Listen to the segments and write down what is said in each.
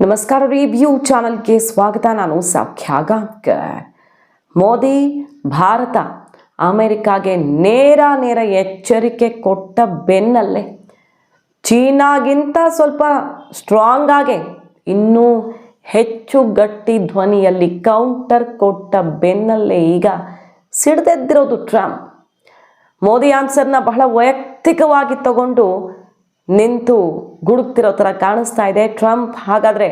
ನಮಸ್ಕಾರ ರಿವ್ಯೂ ಚಾನಲ್ಗೆ ಸ್ವಾಗತ. ನಾನು ಸೌಖ್ಯ ಗಾಂವ್ಕರ್ ಮೋದಿ, ಭಾರತ ಅಮೆರಿಕಾಗೆ ನೇರ ನೇರ ಎಚ್ಚರಿಕೆ ಕೊಟ್ಟ ಬೆನ್ನಲ್ಲೇ ಚೀನಾಗಿಂತ ಸ್ವಲ್ಪ ಸ್ಟ್ರಾಂಗ್ ಆಗಿ ಇನ್ನೂ ಹೆಚ್ಚು ಗಟ್ಟಿ ಧ್ವನಿಯಲ್ಲಿ ಕೌಂಟರ್ ಕೊಟ್ಟ ಬೆನ್ನಲ್ಲೇ ಈಗ ಸಿಡ್ದೆದ್ದಿರೋದು ಟ್ರಂಪ್. ಮೋದಿ ಆನ್ಸರ್ನ ಬಹಳ ವೈಯಕ್ತಿಕವಾಗಿ ತಗೊಂಡು ನಿಂತು ಗುಡುಕ್ತಿರೋ ಥರ ಕಾಣಿಸ್ತಾ ಇದೆ. ಟ್ರಂಪ್ ಹಾಗಾದರೆ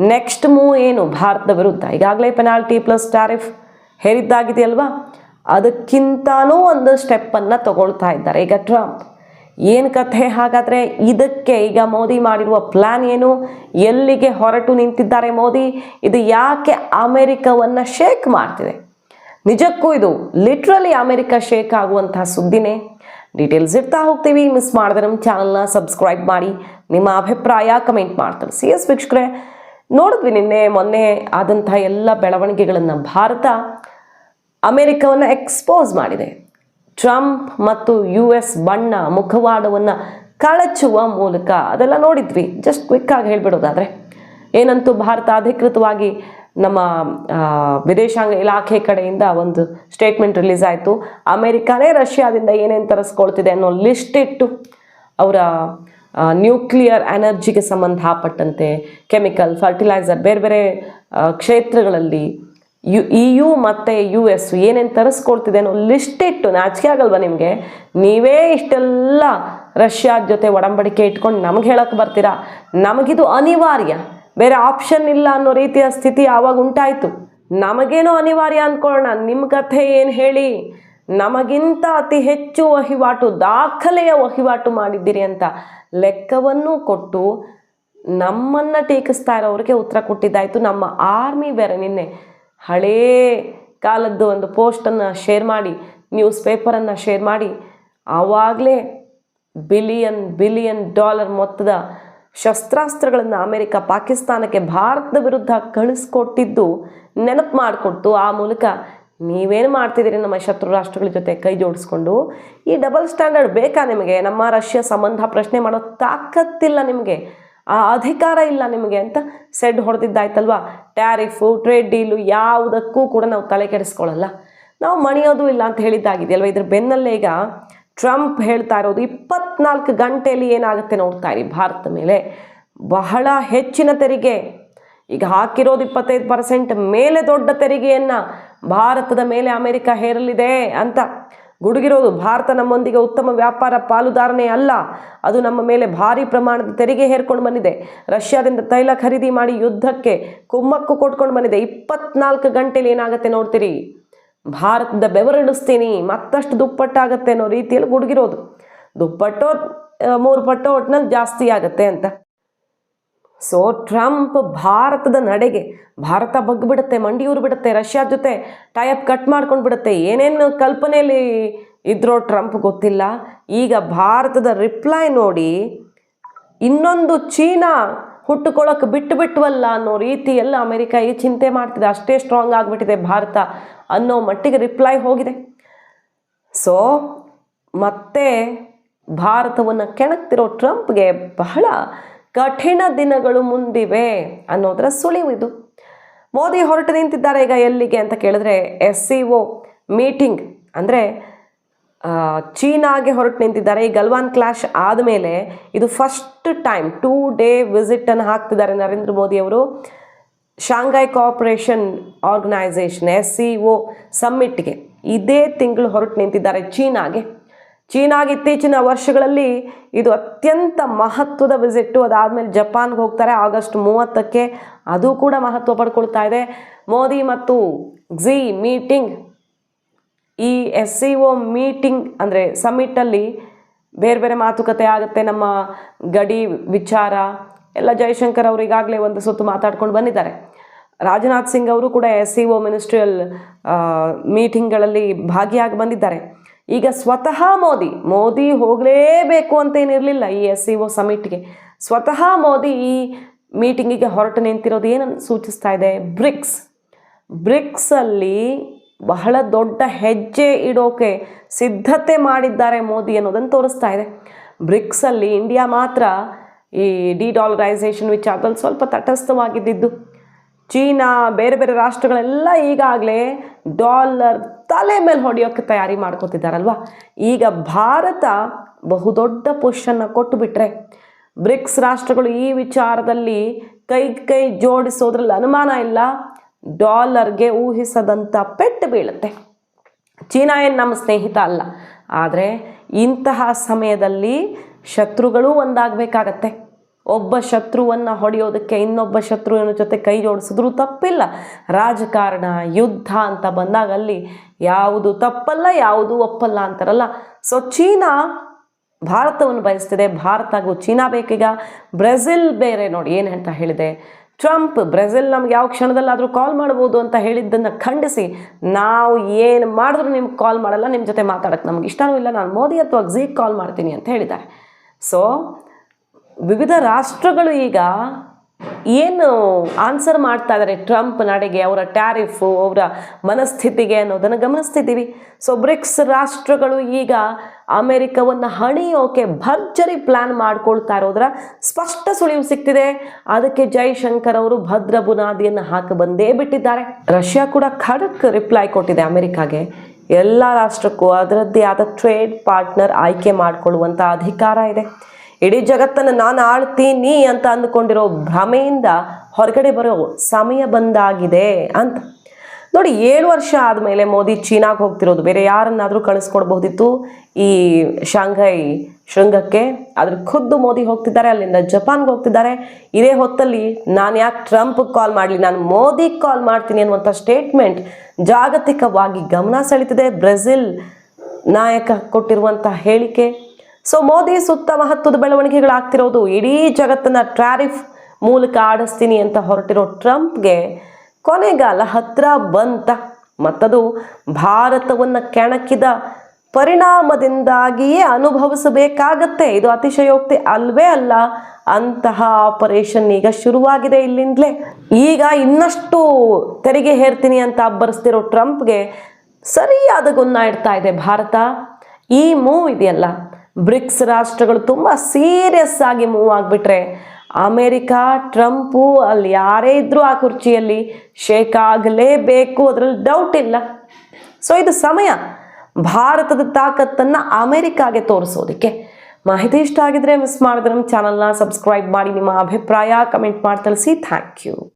ನೆಕ್ಸ್ಟ್ ಮೂವ್ ಏನು ಭಾರತದ ವಿರುದ್ಧ? ಈಗಾಗಲೇ ಪೆನಾಲ್ಟಿ ಪ್ಲಸ್ ಟ್ಯಾರಿಫ್ ಹೇರಿದ್ದಾಗಿದೆಯಲ್ವಾ? ಅದಕ್ಕಿಂತನೂ ಒಂದು ಸ್ಟೆಪ್ಪನ್ನು ತಗೊಳ್ತಾ ಇದ್ದಾರೆ. ಈಗ ಟ್ರಂಪ್ ಏನು ಕಥೆ? ಹಾಗಾದರೆ ಇದಕ್ಕೆ ಈಗ ಮೋದಿ ಮಾಡಿರುವ ಪ್ಲ್ಯಾನ್ ಏನು? ಎಲ್ಲಿಗೆ ಹೊರಟು ನಿಂತಿದ್ದಾರೆ ಮೋದಿ? ಇದು ಯಾಕೆ ಅಮೆರಿಕವನ್ನು ಶೇಕ್ ಮಾಡ್ತಿದೆ? ನಿಜಕ್ಕೂ ಇದು ಲಿಟ್ರಲಿ ಅಮೆರಿಕ ಶೇಕ್ ಆಗುವಂತಹ ಸುದ್ದಿನೇ? ಡೀಟೇಲ್ಸ್ ಇರ್ತಾ ಹೋಗ್ತೀವಿ. ಮಿಸ್ ಮಾಡಿದೆ ನಮ್ಮ ಚಾನಲ್ನ ಸಬ್ಸ್ಕ್ರೈಬ್ ಮಾಡಿ. ನಿಮ್ಮ ಅಭಿಪ್ರಾಯ ಕಮೆಂಟ್ ಮಾಡ್ತಾರೆ ಸಿ ಎಸ್ ವೀಕ್ಷಕರೇ, ನೋಡಿದ್ವಿ ನಿನ್ನೆ, ಮೊನ್ನೆ ಆದಂಥ ಎಲ್ಲ ಬೆಳವಣಿಗೆಗಳನ್ನು ಭಾರತ ಅಮೆರಿಕವನ್ನು ಎಕ್ಸ್ಪೋಸ್ ಮಾಡಿದೆ. ಟ್ರಂಪ್ ಮತ್ತು ಯು ಎಸ್ ಬಣ್ಣ ಮುಖವಾಡವನ್ನು ಕಳಚುವ ಮೂಲಕ ಅದೆಲ್ಲ ನೋಡಿದ್ವಿ. ಜಸ್ಟ್ ಕ್ವಿಕ್ಕಾಗಿ ಹೇಳಿಬಿಡೋದಾದರೆ, ಏನಂತೂ ಭಾರತ ಅಧಿಕೃತವಾಗಿ ನಮ್ಮ ವಿದೇಶಾಂಗ ಇಲಾಖೆ ಕಡೆಯಿಂದ ಒಂದು ಸ್ಟೇಟ್ಮೆಂಟ್ ರಿಲೀಸ್ ಆಯಿತು. ಅಮೆರಿಕಾನೇ ರಷ್ಯಾದಿಂದ ಏನೇನು ತರಿಸ್ಕೊಳ್ತಿದೆ ಅನ್ನೋ ಲಿಸ್ಟ್ ಇಟ್ಟು ಅವರ ನ್ಯೂಕ್ಲಿಯರ್ ಎನರ್ಜಿಗೆ ಸಂಬಂಧಪಟ್ಟಂತೆ ಕೆಮಿಕಲ್ ಫರ್ಟಿಲೈಸರ್ ಬೇರೆ ಬೇರೆ ಕ್ಷೇತ್ರಗಳಲ್ಲಿ ಯು ಇ ಯು ಮತ್ತು ಯು ಎಸ್ ಏನೇನು ತರಿಸ್ಕೊಳ್ತಿದೆ ಅನ್ನೋ ಲಿಸ್ಟ್ ಇಟ್ಟು, ನಾಚಿಕೆ ಆಗಲ್ವ ನಿಮಗೆ? ನೀವೇ ಇಷ್ಟೆಲ್ಲ ರಷ್ಯಾದ ಜೊತೆ ಒಡಂಬಡಿಕೆ ಇಟ್ಕೊಂಡು ನಮ್ಗೆ ಹೇಳಕ್ಕೆ ಬರ್ತೀರಾ? ನಮಗಿದು ಅನಿವಾರ್ಯ. ಬೇರೆ ಆಪ್ಷನ್ ಇಲ್ಲ ಅನ್ನೋ ರೀತಿಯ ಸ್ಥಿತಿ ಆವಾಗ ಉಂಟಾಯಿತು. ನಮಗೇನೋ ಅನಿವಾರ್ಯ ಅಂದ್ಕೊಳ್ಳೋಣ ನಿಮ್ಮ ಕಥೆ ಏನು ಹೇಳಿ? ನಮಗಿಂತ ಅತಿ ಹೆಚ್ಚು ವಹಿವಾಟು, ದಾಖಲೆಯ ವಹಿವಾಟು ಮಾಡಿದ್ದೀರಿ ಅಂತ ಲೆಕ್ಕವನ್ನು ಕೊಟ್ಟು ನಮ್ಮನ್ನು ಟೀಕಿಸ್ತಾ ಇರೋರಿಗೆ ಉತ್ತರ ಕೊಟ್ಟಿದ್ದಾಯಿತು. ನಮ್ಮ ಆರ್ಮಿ ಬೇರೆ ನಿನ್ನೆ ಹಳೇ ಕಾಲದ್ದು ಒಂದು ಪೋಸ್ಟನ್ನು ಶೇರ್ ಮಾಡಿ ನ್ಯೂಸ್ ಪೇಪರನ್ನು ಶೇರ್ ಮಾಡಿ, ಆವಾಗಲೇ ಬಿಲಿಯನ್ ಬಿಲಿಯನ್ ಡಾಲರ್ ಮೊತ್ತದ ಶಸ್ತ್ರಾಸ್ತ್ರಗಳನ್ನು ಅಮೆರಿಕ ಪಾಕಿಸ್ತಾನಕ್ಕೆ ಭಾರತದ ವಿರುದ್ಧ ಕಳಿಸ್ಕೊಟ್ಟಿದ್ದು ನೆನಪು ಮಾಡಿಕೊಟ್ಟು, ಆ ಮೂಲಕ ನೀವೇನು ಮಾಡ್ತಿದ್ದೀರಿ ನಮ್ಮ ಶತ್ರು ರಾಷ್ಟ್ರಗಳ ಜೊತೆ ಕೈ ಜೋಡಿಸ್ಕೊಂಡು? ಈ ಡಬಲ್ ಸ್ಟ್ಯಾಂಡರ್ಡ್ ಬೇಕಾ ನಿಮಗೆ? ನಮ್ಮ ರಷ್ಯಾ ಸಂಬಂಧ ಪ್ರಶ್ನೆ ಮಾಡೋ ತಾಕತ್ತಿಲ್ಲ ನಿಮಗೆ? ಆ ಅಧಿಕಾರ ಇಲ್ಲ ನಿಮಗೆ ಅಂತ ಸೆಡ್ ಹೊಡೆದಿದ್ದಾಯ್ತಲ್ವಾ? ಟ್ಯಾರಿಫು, ಟ್ರೇಡ್ ಡೀಲು ಯಾವುದಕ್ಕೂ ಕೂಡ ನಾವು ತಲೆ ಕೆಡಿಸ್ಕೊಳ್ಳಲ್ಲ. ನಾವು ಮಣಿಯೋದು ಇಲ್ಲ ಅಂತ ಹೇಳಿದ್ದಾಗಿದೆಯಲ್ವ? ಇದ್ರ ಬೆನ್ನಲ್ಲೇ ಈಗ ಟ್ರಂಪ್ ಹೇಳ್ತಾ ಇರೋದು ಇಪ್ಪತ್ನಾಲ್ಕು ಗಂಟೆಯಲ್ಲಿ ಏನಾಗುತ್ತೆ ನೋಡ್ತಾ ಇರಿ, ಭಾರತ ಮೇಲೆ ಬಹಳ ಹೆಚ್ಚಿನ ತೆರಿಗೆ. ಈಗ ಹಾಕಿರೋದು ಇಪ್ಪತ್ತೈದು ಪರ್ಸೆಂಟ್ ಮೇಲೆ ದೊಡ್ಡ ತೆರಿಗೆಯನ್ನು ಭಾರತದ ಮೇಲೆ ಅಮೆರಿಕ ಹೇರಲಿದೆ ಅಂತ. ಗುಡುಗಿರೋದು ಭಾರತ ನಮ್ಮೊಂದಿಗೆ ಉತ್ತಮ ವ್ಯಾಪಾರ ಪಾಲುದಾರನೇ ಅಲ್ಲ, ಅದು ನಮ್ಮ ಮೇಲೆ ಭಾರಿ ಪ್ರಮಾಣದ ತೆರಿಗೆ ಹೇರ್ಕೊಂಡು ಬಂದಿದೆ. ರಷ್ಯಾದಿಂದ ತೈಲ ಖರೀದಿ ಮಾಡಿ ಯುದ್ಧಕ್ಕೆ ಕುಮ್ಮಕ್ಕು ಕೊಟ್ಕೊಂಡು ಬಂದಿದೆ. ಇಪ್ಪತ್ನಾಲ್ಕು ಗಂಟೆಯಲ್ಲಿ ಏನಾಗುತ್ತೆ ನೋಡ್ತೀರಿ? ಭಾರತದ ಬೆವರಿಡಿಸ್ತೀನಿ ಮತ್ತಷ್ಟು ದುಪ್ಪಟ್ಟಾಗತ್ತೆ ಅನ್ನೋ ರೀತಿಯಲ್ಲಿ ಗುಡುಗಿರೋದು. ದುಪ್ಪಟ್ಟು ಮೂರು ಪಟ್ಟು ಒಟ್ಟಿನಲ್ಲಿ ಜಾಸ್ತಿ ಆಗತ್ತೆ ಅಂತ. ಸೊ ಟ್ರಂಪ್ ಭಾರತದ ನಡೆಗೆ, ಭಾರತ ಬಗ್ಬಿಡುತ್ತೆ, ಮಂಡಿಯೂರು ಬಿಡುತ್ತೆ, ರಷ್ಯಾ ಜೊತೆ ಟೈಪ್ ಕಟ್ ಮಾಡ್ಕೊಂಡು ಬಿಡುತ್ತೆ. ಏನೇನು ಕಲ್ಪನೆಯಲ್ಲಿ ಇದ್ರೋ ಟ್ರಂಪ್ ಗೊತ್ತಿಲ್ಲ. ಈಗ ಭಾರತದ ರಿಪ್ಲೈ ನೋಡಿ, ಇನ್ನೊಂದು ಚೀನಾ ಹುಟ್ಟುಕೊಳ್ಳೋಕೆ ಬಿಟ್ಟು ಬಿಟ್ವಲ್ಲ ಅನ್ನೋ ರೀತಿಯಲ್ಲಿ ಅಮೆರಿಕ ಈ ಚಿಂತೆ ಮಾಡ್ತಿದೆ. ಅಷ್ಟೇ ಸ್ಟ್ರಾಂಗ್ ಆಗಿಬಿಟ್ಟಿದೆ ಭಾರತ ಅನ್ನೋ ಮಟ್ಟಿಗೆ ರಿಪ್ಲೈ ಹೋಗಿದೆ. ಸೊ ಮತ್ತೆ ಭಾರತವನ್ನು ಕೆಣಕ್ತಿರೋ ಟ್ರಂಪ್ಗೆ ಬಹಳ ಕಠಿಣ ದಿನಗಳು ಮುಂದಿವೆ ಅನ್ನೋದರ ಸುಳಿವು ಇದು. ಮೋದಿ ಹೊರಟು ನಿಂತಿದ್ದಾರೆ ಈಗ ಎಲ್ಲಿಗೆ ಅಂತ ಕೇಳಿದ್ರೆ ಎಸ್ ಸಿ ಒ ಮೀಟಿಂಗ್ ಅಂದರೆ ಚೀನಾಗೆ ಹೊರಟು ನಿಂತಿದ್ದಾರೆ. ಈ ಗಲ್ವಾನ್ ಕ್ಲಾಶ್ ಆದಮೇಲೆ ಇದು ಫಸ್ಟ್ ಟೈಮ್ ಟೂ ಡೇ ವಿಸಿಟನ್ನು ಹಾಕ್ತಿದ್ದಾರೆ ನರೇಂದ್ರ ಮೋದಿ ಅವರು. Shanghai Cooperation Organisation S C O ಸಮ್ಮಿಟ್ಗೆ ಇದೇ ತಿಂಗಳು ಹೊರಟು ನಿಂತಿದ್ದಾರೆ ಚೀನಾಗೆ. ಚೀನಾಗೆ ಇತ್ತೀಚಿನ ವರ್ಷಗಳಲ್ಲಿ ಇದು ಅತ್ಯಂತ ಮಹತ್ವದ ವಿಸಿಟ್ಟು ಅದಾದಮೇಲೆ ಜಪಾನ್ಗೆ ಹೋಗ್ತಾರೆ, ಆಗಸ್ಟ್ ಮೂವತ್ತಕ್ಕೆ. ಅದು ಕೂಡ ಮಹತ್ವ ಪಡ್ಕೊಳ್ತಾ ಇದೆ. ಮೋದಿ ಮತ್ತು ಝಿ ಮೀಟಿಂಗ್ ಈ ಎಸ್ ಸಿ ಒ ಮೀಟಿಂಗ್ ಅಂದರೆ ಸಮ್ಮಿಟಲ್ಲಿ ಬೇರೆ ಬೇರೆ ಮಾತುಕತೆ ಆಗುತ್ತೆ. ನಮ್ಮ ಗಡಿ ವಿಚಾರ, ಎಲ್ಲ ಜಯಶಂಕರ್ ಅವರು ಈಗಾಗಲೇ ಒಂದು ಸುತ್ತು ಮಾತಾಡ್ಕೊಂಡು ಬಂದಿದ್ದಾರೆ. ರಾಜನಾಥ್ ಸಿಂಗ್ ಅವರು ಕೂಡ ಎಸ್ ಸಿ ಒ ಮಿನಿಸ್ಟ್ರಿಯಲ್ ಮೀಟಿಂಗ್ಗಳಲ್ಲಿ ಭಾಗಿಯಾಗಿ ಬಂದಿದ್ದಾರೆ. ಈಗ ಸ್ವತಃ ಮೋದಿ ಮೋದಿ ಹೋಗಲೇಬೇಕು ಅಂತ ಏನಿರಲಿಲ್ಲ ಈ ಎಸ್ ಸಿ ಒ ಸಮಿಟ್ಗೆ ಸ್ವತಃ ಮೋದಿ ಈ ಮೀಟಿಂಗಿಗೆ ಹೊರಟು ನಿಂತಿರೋದು ಏನನ್ನು ಸೂಚಿಸ್ತಾ ಇದೆ? ಬ್ರಿಕ್ಸ್. ಬ್ರಿಕ್ಸಲ್ಲಿ ಬಹಳ ದೊಡ್ಡ ಹೆಜ್ಜೆ ಇಡೋಕೆ ಸಿದ್ಧತೆ ಮಾಡಿದ್ದಾರೆ ಮೋದಿ ಅನ್ನೋದನ್ನು ತೋರಿಸ್ತಾ ಇದೆ. ಬ್ರಿಕ್ಸಲ್ಲಿ ಇಂಡಿಯಾ ಮಾತ್ರ ಈ ಡಿಡಾಲರೈಸೇಷನ್ ವಿಚಾರದಲ್ಲಿ ಸ್ವಲ್ಪ ತಟಸ್ಥವಾಗಿದ್ದಿದ್ದು. ಚೀನಾ, ಬೇರೆ ಬೇರೆ ರಾಷ್ಟ್ರಗಳೆಲ್ಲ ಈಗಾಗಲೇ ಡಾಲರ್ ತಲೆ ಮೇಲೆ ಹೊಡೆಯೋಕ್ಕೆ ತಯಾರಿ ಮಾಡ್ಕೋತಿದ್ದಾರಲ್ವ? ಈಗ ಭಾರತ ಬಹುದೊಡ್ಡ ಪುಷನ್ನು ಕೊಟ್ಟು ಬಿಟ್ಟರೆ ಬ್ರಿಕ್ಸ್ ರಾಷ್ಟ್ರಗಳು ಈ ವಿಚಾರದಲ್ಲಿ ಕೈ ಕೈ ಜೋಡಿಸೋದ್ರಲ್ಲಿ ಅನುಮಾನ ಇಲ್ಲ. ಡಾಲರ್ಗೆ ಊಹಿಸದಂಥ ಪೆಟ್ಟು ಬೀಳುತ್ತೆ. ಚೀನಾ ಏನು ನಮ್ಮ ಸ್ನೇಹಿತ ಅಲ್ಲ. ಆದರೆ ಇಂತಹ ಸಮಯದಲ್ಲಿ ಶತ್ರುಗಳು ಒಂದಾಗಬೇಕಾಗತ್ತೆ. ಒಬ್ಬ ಶತ್ರುವನ್ನು ಹೊಡೆಯೋದಕ್ಕೆ ಇನ್ನೊಬ್ಬ ಶತ್ರುವಿನ ಜೊತೆ ಕೈ ಜೋಡಿಸಿದ್ರೂ ತಪ್ಪಿಲ್ಲ. ರಾಜಕಾರಣ, ಯುದ್ಧ ಅಂತ ಬಂದಾಗ ಅಲ್ಲಿ ಯಾವುದು ತಪ್ಪಲ್ಲ, ಯಾವುದು ಒಪ್ಪಲ್ಲ ಅಂತಾರಲ್ಲ. ಸೊ ಚೀನಾ ಭಾರತವನ್ನು ಬಯಸ್ತಿದೆ. ಭಾರತಗೂ ಚೀನಾ ಬೇಕೀಗ ಬ್ರೆಜಿಲ್ ಬೇರೆ ನೋಡಿ ಏನು ಅಂತ ಹೇಳಿದೆ. ಟ್ರಂಪ್ ಬ್ರೆಜಿಲ್ ನಮ್ಗೆ ಯಾವ ಕ್ಷಣದಲ್ಲಾದರೂ ಕಾಲ್ ಮಾಡ್ಬೋದು ಅಂತ ಹೇಳಿದ್ದನ್ನು ಖಂಡಿಸಿ, ನಾವು ಏನು ಮಾಡಿದ್ರು ನಿಮ್ಗೆ ಕಾಲ್ ಮಾಡಲ್ಲ ನಿಮ್ಮ ಜೊತೆ ಮಾತಾಡೋಕ್ಕೆ ನಮ್ಗೆ ಇಷ್ಟನೂ ಇಲ್ಲ. ನಾನು ಮೋದಿ ಅಥವಾ ಅಗ್ಝಿಗೆ ಕಾಲ್ ಮಾಡ್ತೀನಿ ಅಂತ ಹೇಳಿದ್ದಾರೆ. ಸೊ ವಿವಿಧ ರಾಷ್ಟ್ರಗಳು ಈಗ ಏನು ಆನ್ಸರ್ ಮಾಡ್ತಾ ಇದ್ದಾರೆ ಟ್ರಂಪ್ ನಡೆಗೆ, ಅವರ ಟ್ಯಾರಿಫು ಅವರ ಮನಸ್ಥಿತಿಗೆ ಅನ್ನೋದನ್ನು ಗಮನಿಸ್ತಿದ್ದೀವಿ. ಸೊ ಬ್ರಿಕ್ಸ್ ರಾಷ್ಟ್ರಗಳು ಈಗ ಅಮೆರಿಕವನ್ನು ಹಣಿಯೋಕೆ ಭರ್ಜರಿ ಪ್ಲ್ಯಾನ್ ಮಾಡ್ಕೊಳ್ತಾ ಇರೋದ್ರ ಸ್ಪಷ್ಟ ಸುಳಿವು ಸಿಗ್ತಿದೆ. ಅದಕ್ಕೆ ಜೈಶಂಕರ್ ಅವರು ಭದ್ರ ಬುನಾದಿಯನ್ನು ಹಾಕಿ ಬಂದೇ ಬಿಟ್ಟಿದ್ದಾರೆ. ರಷ್ಯಾ ಕೂಡ ಖಡಕ್ ರಿಪ್ಲೈ ಕೊಟ್ಟಿದೆ ಅಮೆರಿಕಾಗೆ. ಎಲ್ಲ ರಾಷ್ಟ್ರಕ್ಕೂ ಅದರದ್ದೇ ಆದ ಟ್ರೇಡ್ ಪಾರ್ಟ್ನರ್ ಆಯ್ಕೆ ಮಾಡಿಕೊಳ್ಳುವಂಥ ಅಧಿಕಾರ ಇದೆ. ಇಡೀ ಜಗತ್ತನ್ನು ನಾನು ಆಳ್ತೀನಿ ಅಂತ ಅಂದುಕೊಂಡಿರೋ ಭ್ರಮೆಯಿಂದ ಹೊರಗಡೆ ಬರೋ ಸಮಯ ಬಂದಾಗಿದೆ ಅಂತ. ನೋಡಿ, ಏಳು ವರ್ಷ ಆದಮೇಲೆ ಮೋದಿ ಚೀನಾಗೆ ಹೋಗ್ತಿರೋದು, ಬೇರೆ ಯಾರನ್ನಾದರೂ ಕಳಿಸ್ಕೊಡ್ಬಹುದಿತ್ತು ಈ ಶಾಂಘೈ ಶೃಂಗಕ್ಕೆ. ಅದ್ರ ಖುದ್ದು ಮೋದಿ ಹೋಗ್ತಿದ್ದಾರೆ, ಅಲ್ಲಿಂದ ಜಪಾನ್ಗೆ ಹೋಗ್ತಿದ್ದಾರೆ. ಇದೇ ಹೊತ್ತಲ್ಲಿ ನಾನು ಯಾಕೆ ಟ್ರಂಪ್ಗೆ ಕಾಲ್ ಮಾಡಲಿ, ನಾನು ಮೋದಿ ಕಾಲ್ ಮಾಡ್ತೀನಿ ಅನ್ನುವಂಥ ಸ್ಟೇಟ್ಮೆಂಟ್ ಜಾಗತಿಕವಾಗಿ ಗಮನ ಸೆಳೀತಿದೆ. ಬ್ರೆಜಿಲ್ ನಾಯಕ ಕೊಟ್ಟಿರುವಂಥ ಹೇಳಿಕೆ ಸೊ ಮೋದಿ ಸುತ್ತ ಮಹತ್ವದ ಬೆಳವಣಿಗೆಗಳಾಗ್ತಿರೋದು ಇಡೀ ಜಗತ್ತನ್ನ ಟ್ಯಾರಿಫ್ ಮೂಲಕ ಆಡಿಸ್ತೀನಿ ಅಂತ ಹೊರಟಿರೋ ಟ್ರಂಪ್ಗೆ ಕೊನೆಗಾಲ ಹತ್ರ ಬಂತ. ಮತ್ತದು ಭಾರತವನ್ನು ಕೆಣಕಿದ ಪರಿಣಾಮದಿಂದಾಗಿಯೇ ಅನುಭವಿಸಬೇಕಾಗತ್ತೆ. ಇದು ಅತಿಶಯೋಕ್ತಿ ಅಲ್ವೇ ಅಲ್ಲ, ಅಂತಹ ಆಪರೇಷನ್ ಈಗ ಶುರುವಾಗಿದೆ ಇಲ್ಲಿಂದಲೇ. ಈಗ ಇನ್ನಷ್ಟು ತೆರಿಗೆ ಹೇರ್ತೀನಿ ಅಂತ ಅಬ್ಬರಿಸ್ತಿರೋ ಟ್ರಂಪ್ಗೆ ಸರಿಯಾದ ಗುನ್ನ ಇಡ್ತಾ ಇದೆ ಭಾರತ. ಈ ಮೂವ್ ಇದೆಯಲ್ಲ. ಬ್ರಿಕ್ಸ್ ರಾಷ್ಟ್ರಗಳು ತುಂಬ ಸೀರಿಯಸ್ ಆಗಿ ಮೂವ್ ಆಗಿಬಿಟ್ರೆ, ಅಮೇರಿಕಾ, ಟ್ರಂಪು ಅಲ್ಲಿ ಯಾರೇ ಇದ್ದರೂ ಆ ಕುರ್ಚಿಯಲ್ಲಿ ಶೇಕ್ ಆಗಲೇಬೇಕು, ಅದರಲ್ಲಿ ಡೌಟ್ ಇಲ್ಲ. ಸೊ ಇದು ಸಮಯ. ಭಾರತದ ತಾಕತ್ತನ್ನು ಅಮೆರಿಕಾಗೆ ತೋರಿಸೋದಕ್ಕೆ. ಮಾಹಿತಿ ಇಷ್ಟ ಆಗಿದ್ರೆ ಮಿಸ್ ಮಾಡಿದ್ರೆ ನಮ್ಮ ಚಾನಲ್ನ ಸಬ್ಸ್ಕ್ರೈಬ್ ಮಾಡಿ, ನಿಮ್ಮ ಅಭಿಪ್ರಾಯ ಕಮೆಂಟ್ ಮಾಡಿ ತಿಳಿಸಿ. Thank you